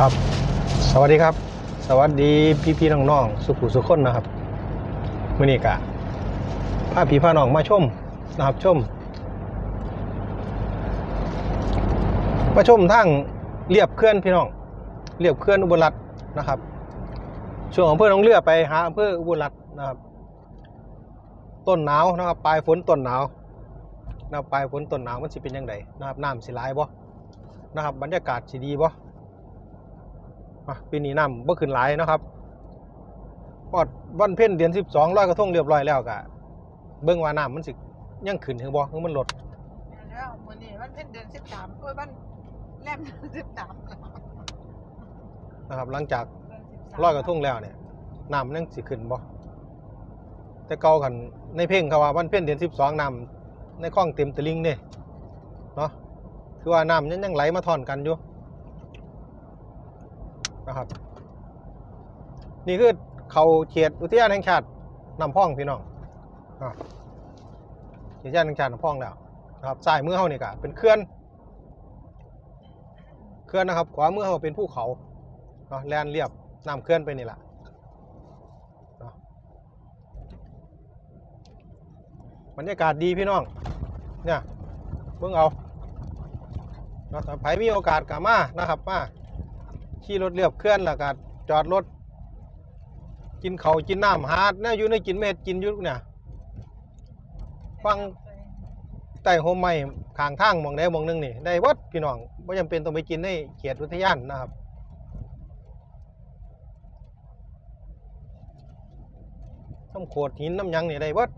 ครับ สวัสดีครับ สวัสดีพี่พี่ๆน้องๆสุขุสุขคนนะครับมื่อนี้กะพาพี่พาน้องมาชมนะครับชมมาชมทางเรียบเคลื่อนพี่น้องเรียบเคลื่อนอุบลรัตน์นะครับ ช่วงอำเภอหนองเรือไปหาอำเภออุบลรัตน์นะครับ ต้นหนาวนะครับ ปลายฝนต้นหนาวนะครับปลายฝนต้นหนาวมันสิเป็นยังไงนะครับน้ำสิหลบ่นะครับ บรรยากาศสิดีบ่ ปีนี้น้ำบ่ขึ้นหลายเนาะครับปอดวันเพ็ญเดือนสิบสองร้อยกระทงเรียบร้อยแล้วกะเบิ่งว่าน้ำมันสิยังขึ้นถึงบ่หรือมันลดแล้วมื้อนี้วันเพ็ญเดือนสิบสามโอ้ยวันแรมสิบสามนะครับ หลังจากร้อยกระทงแล้วเนี่ยน้ำมันยังสิขึ้นบ่แต่เก่ากันในเพลงเขาว่าวันเพ็ญเดือนสิบสองน้ำในคลองเต็มตะลิงเนี่ยเนาะคือว่าน้ำยังยังไหลมาท่อนกันอยู่ นะครับ นี่คือเขาเขตอุทยานแห่งชาติน้ำพองพี่น้องอะอุทยานแห่งชาติน้ำพองแล้วนะครับซ้ายมือเขานี่ก็เป็นเขื่อนเขื่อนนะครับ ขวามือเขาเป็นภูเขาเนาะแลนเรียบน้ำเขื่อนไปนี่แหละบรรยากาศดีพี่น้อง เนี่ยเบิ่งเอาเนาะถ้าใครมีโอกาสกลับมานะครับมา ขี่รถเรียบเขื่อนแล้วก็จอดรถ กินเขาวกินน้ำหาแน่อยู่ในกินเม็ดกินอยุกเนี่ยฟังใต้โฮมไม้ข้างทางหมองใดหมองหนึงนี่ได้วัดพี่น้องไม่จำเป็นต้องไปกินในเขตอุทยานนะครับ น้ำโขดหินน้ำหยังนี่ได้วัด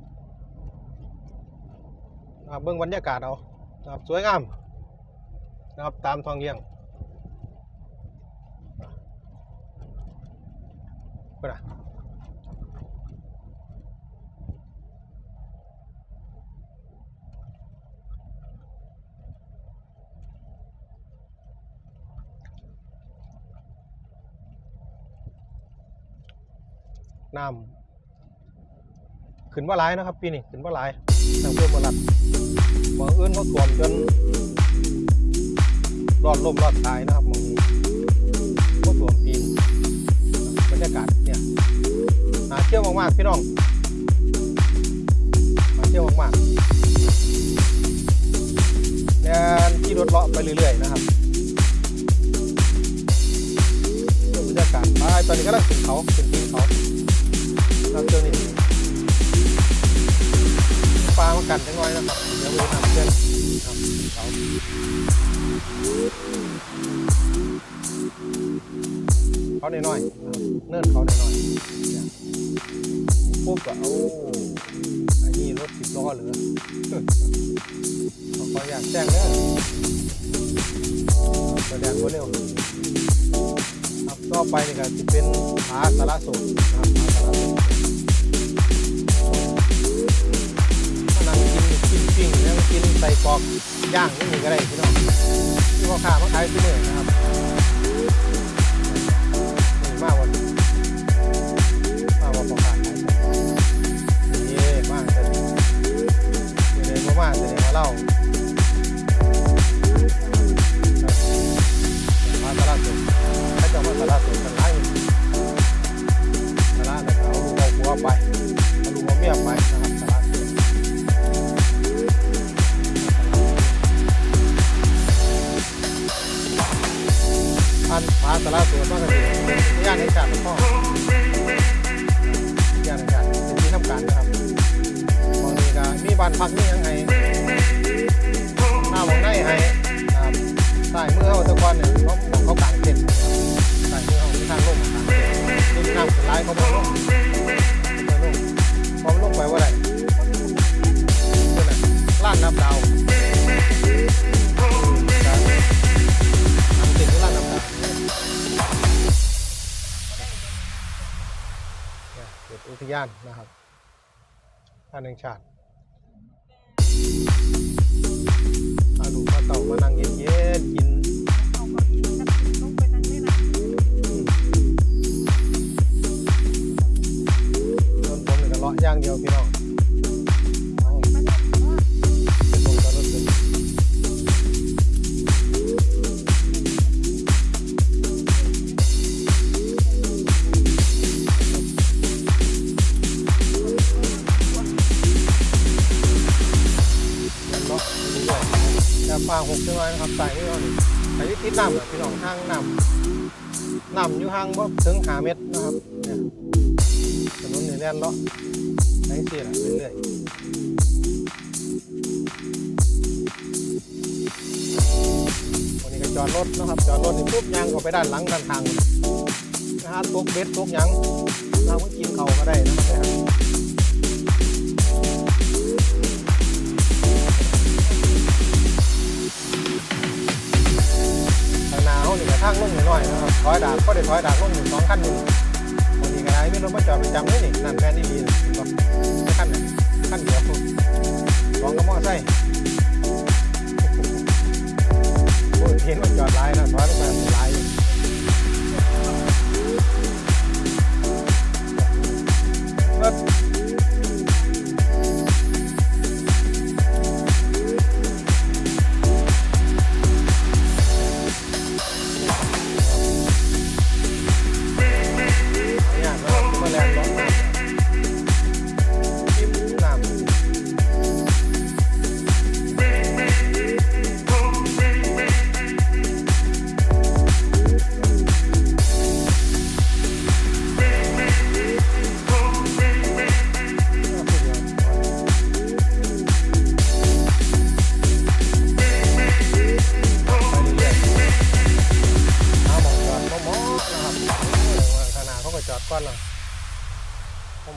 นะครับเบิ่งบรรยากาศเอานะครับสวยงามนะครับตามทองเยียง เพื่อนอะน้ำขึ้นว่าหลายนะครับ ปีนี้ขึ้นว่าหลายทางเพื่อนบรัดบางอื่นเขาถ่วมจนรอดล่มรอดตายนะครับมอง เที่ยวมากๆพี่น้องน่าเที่ยวมากๆเนี่ยขี่รถเลาะไปเรื่อยๆนะครับบรรยากาศไปตอนนี้ก็ต้องขึ้นเขาขึ้นปีนเขาเราเจอนี่ปลามากัดจังน้อยนะครับเดี๋ยวไปทำเพื่อนครับเขาเขาหน่อยๆเนิ่นเขาหน่อยๆเนี่ย ปุ๊บก็เอาอันนี้รถสิบล้อเหรือเขาออยากแจ้งเด้แสดงว่าเร็วครับต่อไปนี่ก็จะเป็นผาสารสูตรนะครับผาสารสูตรมานั่งกินกินปิ้งแล้วก็กินใส่กรอกย่างนี่ก็ได้พี่น้องที่พ่อค้ามาขายที่นี่นะครับ มาจะได้มาเล่ามาตลาดสดถ้าจะมาตลาดสดกันไล่ตลาดนะครับเอาลูกเอาหัวไปเอาลูกเอาเมียไปนะครับตลาดสดอันพาตลาดสดมากันเป็นย่านในชาติพ่อย่านในชาติเป็นที่ทำการนะครับบางทีก็มีบ้านพักนี่ยังไงานแห่งชาติอาลูกพาเต่ามานั่งเย็นๆกินต้นผมนี่ก็เลาะย่างเดียวพี่น้อง สายนี่เอานี่ที่ติดน้ำอะพี่น้องห้างน้ำน้ำอยู่ห่างบ่ถึงหาเมตรนะครับเนี่ยถนนนี่แล่นเลาะไปสิล่ะเรื่อยๆวันนี้ก็จอดรถนะครับจอดรถนี่ปุ๊บยางออกไปด้านหลังด้านทางนะฮะตกเบ็ดตกหยังเราก็กินเขาก็ได้นะครับาเขานี่ก็ทางลงหน่อยนะครับถอยดากก็ได้ถอยดากลงหนึ่งสองขั้นหนึ่งวันนี้ก็ได้ไม่รถมาจอดประจำเลยนี่นั่นแฟนนี่ดีนะเห็นปะไม่ขั้นน่ขั้นเดียวสองก็มอไซค์โอ้ยเห็นมันจอดหลายนะถอยลงมาหลายอยู่รถ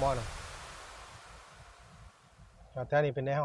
มอนจอดแท้นี่เป็นแนว